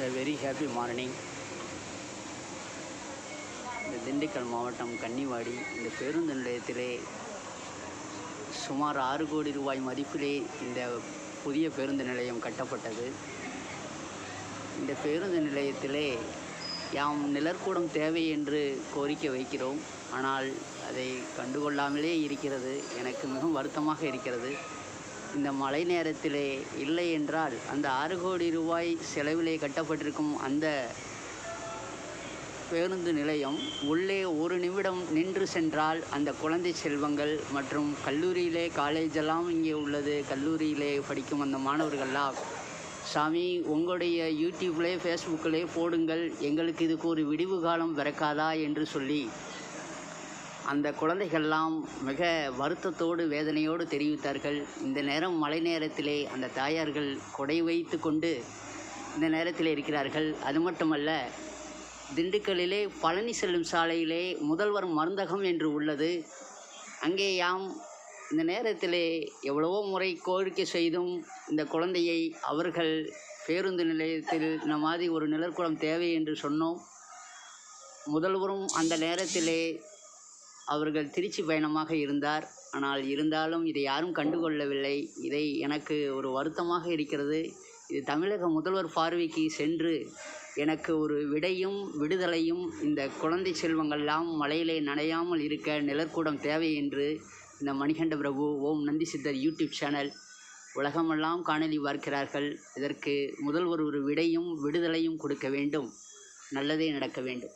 a very happy morning இந்த திண்டுக்கல் மாவட்டம் கன்னிவாடி இந்த பேருந்து நிலையத்திலே சுமார் ஆறு கோடி ரூபாய் மதிப்பிலே இந்த புதிய பேருந்து நிலையம் கட்டப்பட்டது. இந்த பேருந்து நிலையத்திலே யாம் நிழற்கூடம் தேவை என்று கோரிக்கை வைக்கிறோம். ஆனால் அதை கண்டுகொள்ளாமலே இருக்கிறது. எனக்கு மிகவும் வருத்தமாக இருக்கிறது. இந்த மழை நேரத்திலே இல்லை என்றால் அந்த ஆறு கோடி ரூபாய் செலவிலே கட்டப்பட்டிருக்கும் அந்த பேருந்து நிலையம் உள்ளே ஒரு நிமிடம் நின்று சென்றால் அந்த குழந்தை செல்வங்கள் மற்றும் கல்லூரியிலே காலேஜெல்லாம் இங்கே உள்ளது. கல்லூரியிலே படிக்கும் அந்த மாணவர்கள்லாம் சாமி உங்களுடைய யூடியூப்லே ஃபேஸ்புக்கிலே போடுங்கள். எங்களுக்கு இதுக்கு ஒரு விடிவு காலம் பிறக்காதா? என்று சொல்லி அந்த குழந்தைகள்லாம் மிக வருத்தத்தோடு வேதனையோடு தெரிவித்தார்கள். இந்த நேரம் மழை நேரத்திலே அந்த தாயார்கள் கொடை வைத்து கொண்டு இந்த நேரத்தில் இருக்கிறார்கள். அது மட்டுமல்ல திண்டுக்கல்லிலே பழனி செல்லும் சாலையிலே முதல்வர் மருந்தகம் என்று உள்ளது. அங்கே யாம் இந்த நேரத்திலே எவ்வளவோ முறை கோரிக்கை செய்தும் இந்த குழந்தையை அவர்கள் பேருந்து நிலையத்தில் இந்த மாதிரி ஒரு நிழற்குளம் தேவை என்று சொன்னோம். முதல்வரும் அந்த நேரத்திலே அவர்கள் திருச்சி பயணமாக இருந்தார். ஆனால் இருந்தாலும் இதை யாரும் கண்டுகொள்ளவில்லை. இதை எனக்கு ஒரு வருத்தமாக இருக்கிறது. இது தமிழக முதல்வர் பார்வைக்கு சென்று எனக்கு ஒரு விடையும் விடுதலையும் இந்த குழந்தை செல்வங்கள்லாம் மலையிலே நனையாமல் இருக்க நிழற்கூடம் தேவை என்று இந்த மணிகண்ட பிரபு ஓம் நந்தி சித்தர் யூடியூப் சேனல் உலகமெல்லாம் காணொலி பார்க்கிறார்கள். இதற்கு முதல்வர் ஒரு விடையும் விடுதலையும் கொடுக்க வேண்டும். நல்லதே நடக்க வேண்டும்.